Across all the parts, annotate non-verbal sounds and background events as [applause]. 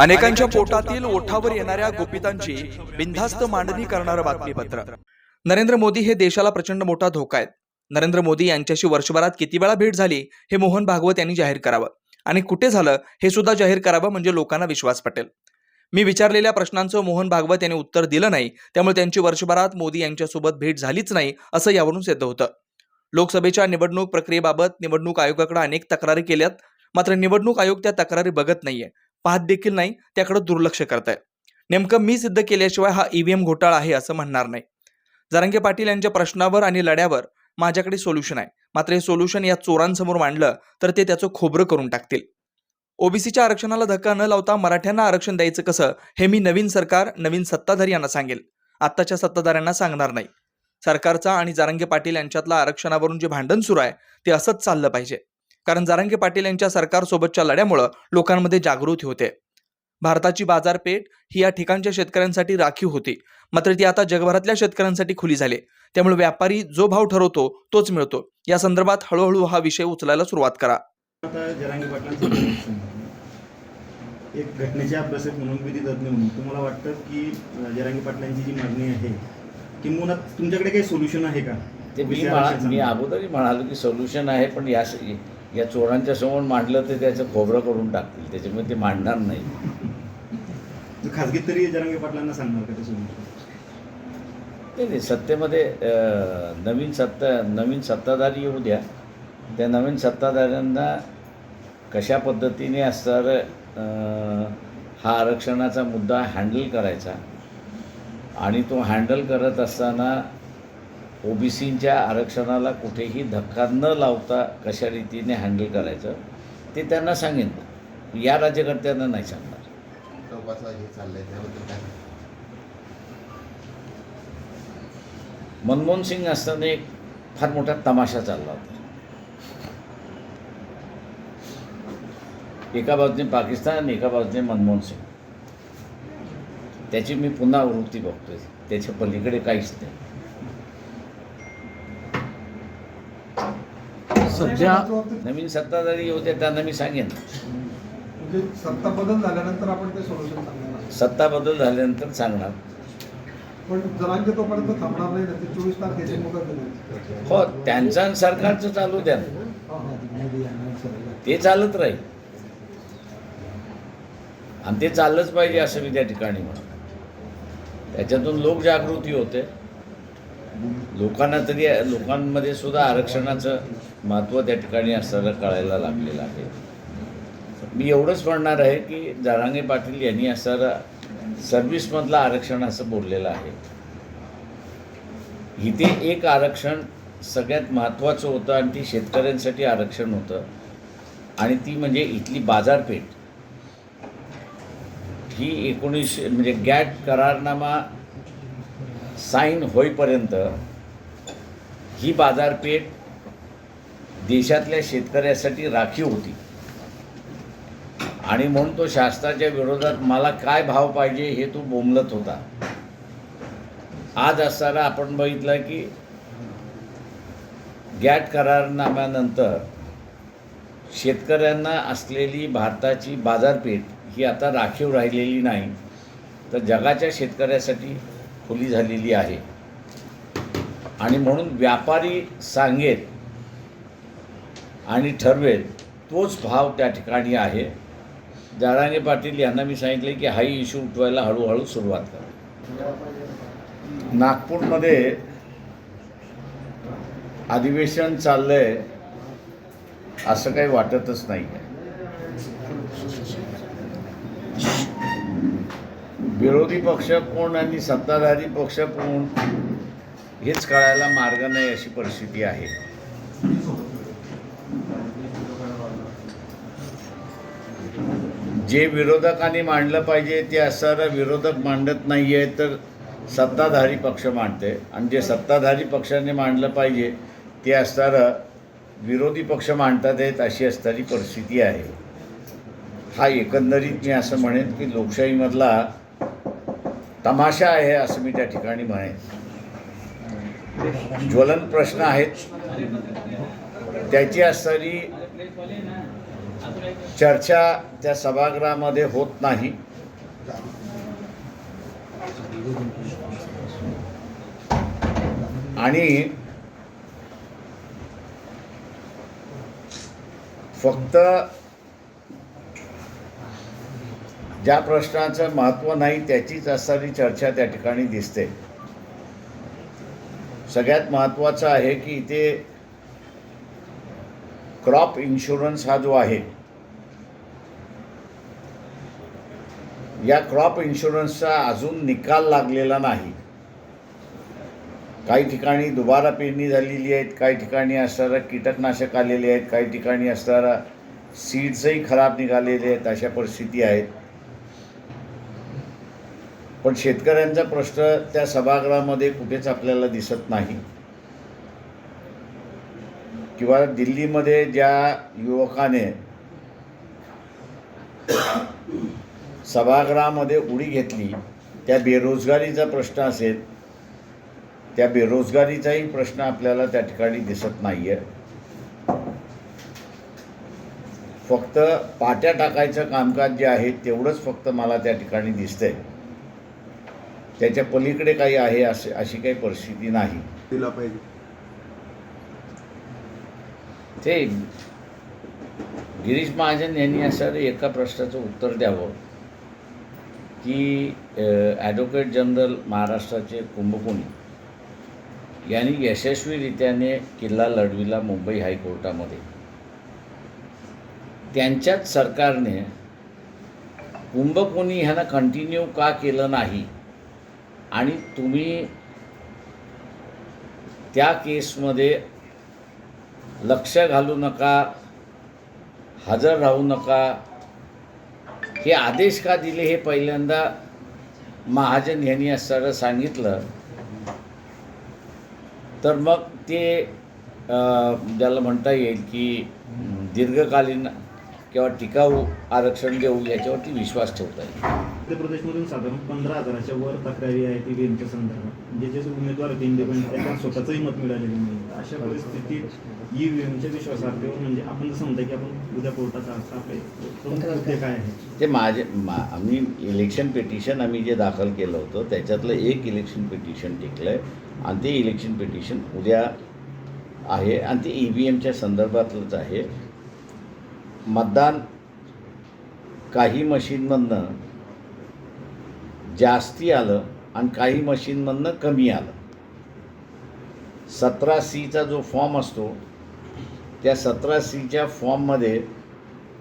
अनेकांच्या पोटातील ओठावर येणाऱ्या गोपितांची बिनधास्त मांडणी करणारं बातमीपत्र. नरेंद्र मोदी हे देशाला प्रचंड मोठा धोका आहेत. नरेंद्र मोदी यांच्याशी वर्षभरात किती वेळा भेट झाली हे मोहन भागवत यांनी जाहीर करावं. आणि कुठे झालं हे सुद्धा जाहीर करावं म्हणजे लोकांना विश्वास पटेल. मी विचारलेल्या प्रश्नांचं मोहन भागवत यांनी उत्तर दिलं नाही. त्यामुळे त्यांची वर्षभरात मोदी यांच्यासोबत भेट झालीच नाही असं यावरून सिद्ध होतं. लोकसभेच्या निवडणूक प्रक्रियेबाबत निवडणूक आयोगाकडे अनेक तक्रारी केल्यात. मात्र निवडणूक आयोग त्या तक्रारी बघत नाहीये. पाहत देखील नाही त्याकडे दुर्लक्ष करताय नेमकं मी सिद्ध केल्याशिवाय हा ईव्हीएम घोटाळा आहे असं म्हणणार नाही. जरांगे पाटील यांच्या प्रश्नावर आणि लढ्यावर माझ्याकडे सोल्युशन आहे. मात्र हे सोल्युशन या चोरांसमोर मांडलं तर ते त्याचं खोबरं करून टाकतील. ओबीसीच्या आरक्षणाला धक्का न लावता मराठ्यांना आरक्षण द्यायचं कसं हे मी नवीन सरकार नवीन सत्ताधारी यांना सांगेल. आत्ताच्या सत्ताधाऱ्यांना सांगणार नाही. सरकारचा आणि जारंगे पाटील यांच्यातला आरक्षणावरून जे भांडण सुरू आहे ते असंच चाललं पाहिजे. कारण जारंगे पाटील यांच्या सरकारसोबतच्या लढ्यामुळं लोकांमध्ये जागृती होते. भारताची बाजारपेठ ही या ठिकाणच्या शेतकऱ्यांसाठी राखीव होती. मात्र ती आता जगभरातल्या शेतकऱ्यांसाठी खुली झाली. त्यामुळे व्यापारी जो भाव ठरवतो तोच मिळतो. या संदर्भात हळूहळू हा विषय उचलायला सुरुवात करा. आता जरांगी पाटलांचं एक घटनेचे अभ्यासक म्हणून विधी तज्ज्ञ म्हणून तुम्हाला वाटतं की जरांगी पाटलांची जी मागणी आहे किंवा तुमच्याकडे काही सोल्युशन आहे का? ते मी मी. अगोदरही म्हणालो की सोल्युशन आहे पण या या चोरांच्या समोर मांडलं तर त्याचं खोबरं करून टाकतील. त्याच्यामुळे ते मांडणार नाही. खाजगीत तरी जरांगी पाटलांना सांगणार का ते नाही नाही सत्तेमध्ये नवीन सत्ता नवीन सत्ताधारी येऊ द्या. त्या नवीन सत्ताधाऱ्यांना कशा पद्धतीने असणार हा आरक्षणाचा मुद्दा हँडल करायचा आणि तो हँडल करत असताना ओबीसीच्या आरक्षणाला कुठेही धक्का न लावता कशा रीतीने हँडल करायचं ते त्यांना सांगेन या राज्यकर्त्यांना नाही सांगणार. हे मनमोहन सिंग असताना एक फार मोठा तमाशा चालला होता. एका बाजूने पाकिस्तान आणि एका बाजूने मनमोहन सिंग. त्याची मी पुन्हा वृत्ती बघतोय. त्याच्या पलीकडे काहीच नाही. सध्या नवीन सत्ताधारी होते त्यांना मी सांगेन. म्हणजे सत्ता बदल झाल्यानंतर आपण ते सोल्युशन सांगणार. सत्ता बदल झाल्यानंतर सांगणार. पण जरांगे तोपर्यंत थांबणार नाही ना ते चोवीस तारखेची मुदत दिली हो त्यांचं आणि सरकारचं चालू द्या ते चालत राहील. आणि ते चाललंच पाहिजे असं मी त्या ठिकाणी म्हणतो. त्याच्यातून लोकजागृती होते. लोकांना तरी लोकांमध्ये सुद्धा आरक्षणाचं महत्त्व त्या ठिकाणी असताना कळायला लागलेलं आहे. मी एवढंच म्हणणार आहे की जारांगे पाटील यांनी असणारा सर्व्हिसमधलं आरक्षण असं बोललेलं आहे. इथे एक आरक्षण सगळ्यात महत्त्वाचं होतं आणि ती शेतकऱ्यांसाठी आरक्षण होतं. आणि ती म्हणजे इथली बाजारपेठ. ही एकोणीसशे म्हणजे गॅट करारनामा साईन होईपर्यंत ही बाजारपेठ देशातल्या शेतकऱ्यासाठी राखीव होती. आणि म्हणून तो शास्त्राच्या विरोधात मला काय भाव पाहिजे हे तो बोंबलत होता. आज असताना आपण बघितलं की गॅट करारनाम्यानंतर शेतकऱ्यांना असलेली भारताची बाजारपेठ ही आता राखीव राहिलेली नाही. तर जगाच्या शेतकऱ्यासाठी खुली झालेली आहे. आणि म्हणून व्यापारी सांगेल आणि ठरवेल तोच भाव त्या ठिकाणी आहे. दाराणे पाटील यांना मी सांगितले की हाही इश्यू उठवायला हळूहळू सुरुवात करा. नागपूरमध्ये अधिवेशन चाललंय असं काही वाटतच नाही आहे विरोधी पक्ष कोण आणि सत्ताधारी पक्ष कोण हेच कळायला मार्ग नाही अशी परिस्थिती आहे. जे विरोधकांनी मांडलं पाहिजे ते असणारा विरोधक मांडत नाही आहे तर सत्ताधारी पक्ष मांडते. आणि जे सत्ताधारी पक्षाने मांडलं पाहिजे ते असणारं विरोधी पक्ष मांडतात आहेत अशी असणारी परिस्थिती आहे. हा एकंदरीत मी असं म्हणेन की लोकशाहीमधला तमाशा आहे असं मी त्या ठिकाणी म्हणेन. ज्वलन प्रश्न आहेत. त्याची असणारी चर्चा त्या सभागृहामध्ये होत नाही. आणि फक्त ज्या प्रश्नाचं महत्त्व नाही त्याचीच असणारी चर्चा त्या ठिकाणी दिसते. सगळ्यात महत्त्वाचं आहे की इथे क्रॉप इन्शुरन्स हा जो आहे या क्रॉप इन्शुरन्सचा अजून निकाल लागलेला नाही. काही ठिकाणी दुबारा पेरणी झालेली आहेत काही ठिकाणी असणारं कीटकनाशक आलेले आहेत काही ठिकाणी असणारा सीड्सही खराब निघालेले आहेत अशा परिस्थिती आहेत. पण शेतकऱ्यांचा प्रश्न त्या सभागृहामध्ये कुठेच आपल्याला दिसत नाही. किंवा दिल्लीमध्ये ज्या युवकाने सभागृहामध्ये उडी घेतली त्या बेरोजगारीचा प्रश्न असेल त्या बेरोजगारीचाही प्रश्न आपल्याला त्या ठिकाणी दिसत नाही आहे फक्त पाट्या टाकायचं कामकाज जे आहे तेवढंच फक्त मला त्या ठिकाणी दिसतंय. त्याच्या पलीकडे काही आहे असे अशी काही परिस्थिती नाही. दिला पाहिजे. ते गिरीश महाजन यांनी असं एका प्रश्नाचं उत्तर द्यावं की ॲडव्होकेट जनरल महाराष्ट्राचे कुंभकोणी यांनी यशस्वीरित्याने किल्ला लढविला मुंबई हायकोर्टामध्ये. त्यांच्याच सरकारने कुंभकोणी ह्यांना कंटिन्यू का केलं नाही? आणि तुम्ही त्या केसमध्ये लक्ष घालू नका हजर राहू नका. हे आदेश का दिले हे पहिल्यांदा महाजन यांनी असं सांगितलं. तर मग ते ज्याला म्हणता येईल की दीर्घकालीन किंवा टिकाऊ आरक्षण देऊ याच्यावरती विश्वास ठेवता येईल. मध्य प्रदेशमधून साधारण पंधरा हजाराच्या वर तक्रारी आहेत ईव्हीएमच्या संदर्भात. जे जे उमेदवार होते इंडिपेंडंट त्यांना [coughs] स्वतःचंही मत मिळालेलं नाही अशा परिस्थितीत ईव्हीएमच्या विश्वासार्हतेवर म्हणजे आपण म्हणता की आपण उद्या कोर्टाचा आपले काय? आहे ते माझे मा आम्ही इलेक्शन पिटिशन आम्ही जे दाखल केलं होतं त्याच्यातलं एक इलेक्शन पिटिशन टिकलं आहे आणि ते इलेक्शन पिटिशन उद्या आहे आणि ते ई व्ही एमच्या संदर्भातलंच आहे. मतदान काही मशीनमधनं जास्ती आलं आणि काही मशीनमधनं कमी आलं. सतरा सीचा जो फॉर्म असतो त्या सतरा सीच्या फॉर्ममध्ये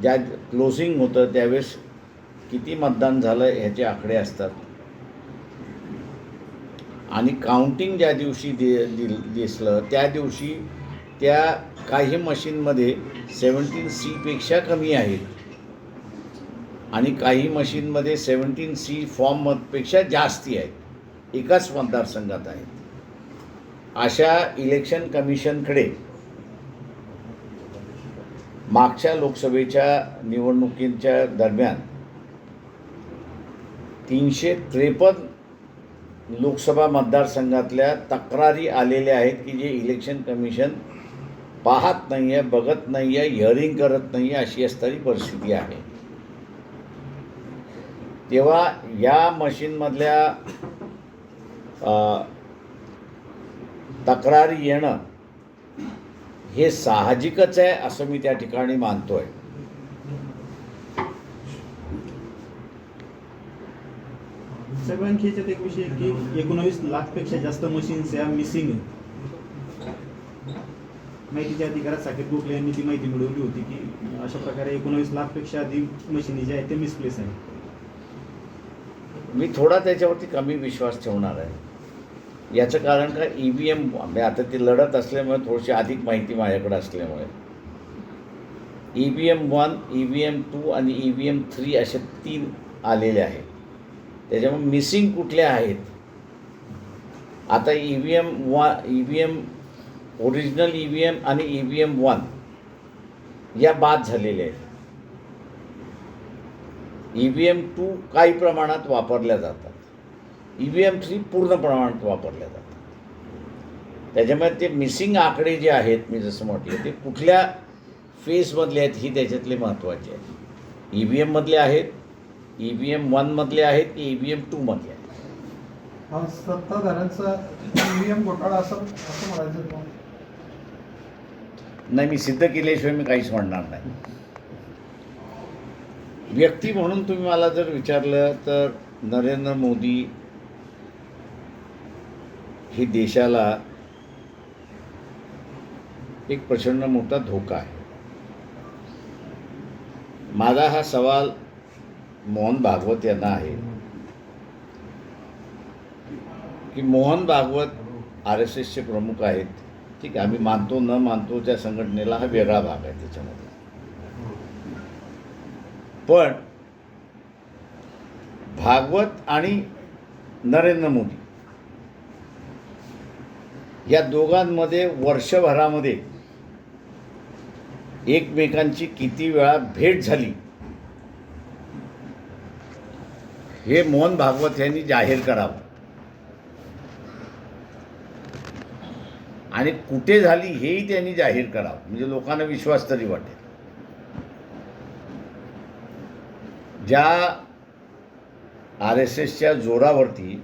ज्या क्लोजिंग होतं त्यावेळेस किती मतदान झालं ह्याचे आकडे असतात. आणि काउंटिंग ज्या दिवशी दि दिल दिसलं त्या दिवशी त्या काही मशीनमध्ये सेवन्टीन सीपेक्षा कमी आहेत. आणि काही मशीनमध्ये सेवन्टीन सी फॉर्मपेक्षा जास्ती आहेत. एकाच मतदारसंघात आहेत. अशा इलेक्शन कमिशनकडे मागच्या लोकसभेच्या निवडणुकींच्या दरम्यान तीनशे त्रेपन्न लोकसभा मतदारसंघातल्या तक्रारी आलेल्या आहेत की जे इलेक्शन कमिशन पाहत नाही आहे बघत नाही आहे हिअरिंग करत नाही आहे अशी असणारी परिस्थिती आहे. तेव्हा या मशीनमधल्या तक्रारी येणं हे साहजिकच आहे असं मी त्या ठिकाणी मानतोय. सगळ्यांची याच्यात एक विषय की एकोणावीस लाखपेक्षा जास्त मशीन्स या मिसिंग माहितीच्या अधिकारात साकेत गोखले यांनी ती माहिती मिळवली होती की अशा प्रकारे एकोणावीस लाखपेक्षा अधिक मशिनी ज्या आहेत ते मिसप्लेस आहेत. मी थोडा त्याच्यावरती कमी विश्वास ठेवणार आहे. याचं कारण का ई व्ही एम आता ती लढत असल्यामुळे थोडीशी अधिक माहिती माझ्याकडे असल्यामुळे. E V M one E V M two आणि ई व्ही एम थ्री असे तीन आलेले आहेत. त्याच्यामुळे मिसिंग कुठले आहेत? आता ई व्ही एम वा E V M original E V M आणि ई व्ही एम वन या बाद झालेल्या आहेत. ई व्ही एम टू काही प्रमाणात वापरल्या जातात. ई व्ही एम थ्री पूर्ण प्रमाणात वापरल्या जातात. त्याच्यामुळे ते मिसिंग आकडे जे आहेत मी जसं म्हटलं ते कुठल्या फेजमधले आहेत ही त्याच्यातले महत्त्वाचे आहेत. ई व्ही एममधले आहेत ई व्ही एम वनमधले आहेत की ई व्ही एम टूमधले आहेत? सत्ताधाऱ्यांचा ईव्हीएम घोटाळा असं असं म्हणायचं? नाही मी सिद्ध केल्याशिवाय मी काहीच म्हणणार नाही. व्यक्ती म्हणून तुम्ही मला जर विचारलं तर नरेंद्र मोदी हे देशाला एक प्रचंड मोठा धोका आहे. माझा हा सवाल मोहन भागवत यांना आहे. की मोहन भागवत आर एस एसचे प्रमुख आहेत. ठीक आहे आम्ही मानतो न मानतो त्या संघटनेला हा वेगळा भाग आहे त्याच्यामध्ये. पण भागवत आणि नरेंद्र मोदी या दोघांमध्ये वर्षभरामध्ये एकमेकांची किती वेळा भेट झाली हे मोहन भागवत यांनी जाहीर करावं. आणि कुठे झाली हेही त्यांनी जाहीर करावं. म्हणजे लोकांना विश्वास तरी वाटेल. ज्या आर एस एसच्या जोरावरती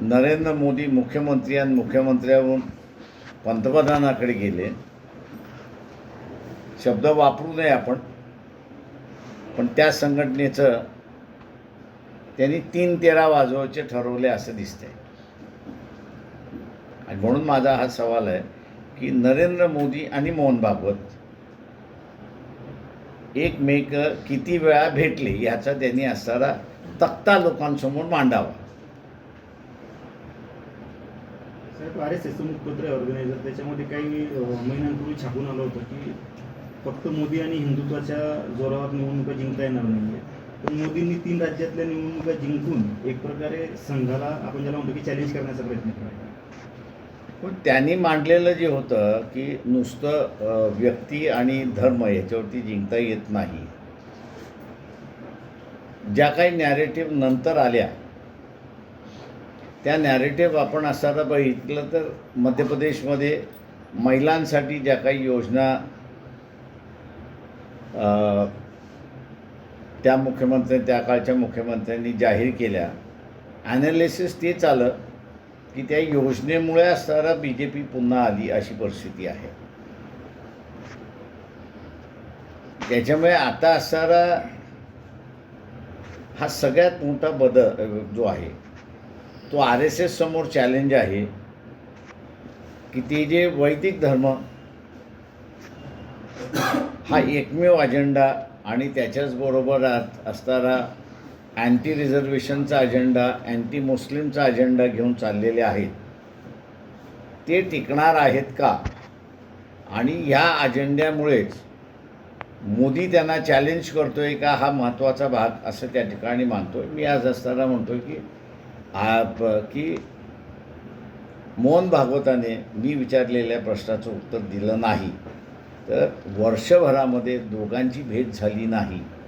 नरेंद्र मोदी मुख्यमंत्री आणि मुख्यमंत्र्यावरून पंतप्रधानाकडे गेले शब्द वापरू नये आपण पण त्या संघटनेचं त्यांनी तीन तेरा वाजवायचे ठरवले असं दिसतंय. आणि म्हणून माझा हा सवाल आहे की नरेंद्र मोदी आणि मोहन भागवत एकमेक किती वेळा भेटले याचा त्यांनी असणारा तक्ता लोकांसमोर मांडावा. आर एस मुखपत्र ऑर्गनायझर त्याच्यामध्ये काही महिन्यांपूर्वी छापून आलं होतं की फक्त मोदी आणि हिंदुत्वाच्या जोरावर निवडणुका जिंकता येणार नाहीये. पण मोदींनी तीन राज्यातल्या निवडणुका जिंकून एक प्रकारे संघाला आपण ज्याला म्हणतो की चॅलेंज करण्याचा प्रयत्न केला. पण त्यांनी मांडलेलं जे होतं की नुसतं व्यक्ती आणि धर्म याच्यावरती जिंकता येत नाही. ज्या काही नॅरेटिव्ह नंतर आल्या त्या नॅरेटिव्ह आपण असताना बघितलं तर मध्य प्रदेशमध्ये महिलांसाठी ज्या काही योजना त्या मुख्यमंत्र्यांनी त्या काळच्या मुख्यमंत्र्यांनी जाहीर केल्या. ॲनालिसिस तेच आलं. की त्या योजनेमुळे असणारा बी जे पी पुन्हा आली अशी परिस्थिती आहे. त्याच्यामुळे आता असणारा हा सगळ्यात मोठा बदल जो आहे तो आर एस एस समोर चॅलेंज आहे की ते जे वैदिक धर्म हा एकमेव अजेंडा आणि त्याच्याचबरोबर असणारा अँटी रिझर्वेशनचा अजेंडा अँटी मुस्लिमचा अजेंडा घेऊन चाललेले आहेत. ते टिकणार आहेत का? आणि ह्या अजेंड्यामुळेच मोदी त्यांना चॅलेंज करतो आहे का? हा महत्त्वाचा भाग असं त्या ठिकाणी मानतो आहे मी आज असताना म्हणतो की आप की मोहन भागवताने मी विचारलेल्या प्रश्नाचं उत्तर दिलं नाही. तर वर्षभरामध्ये दोघांची भेट झाली नाही.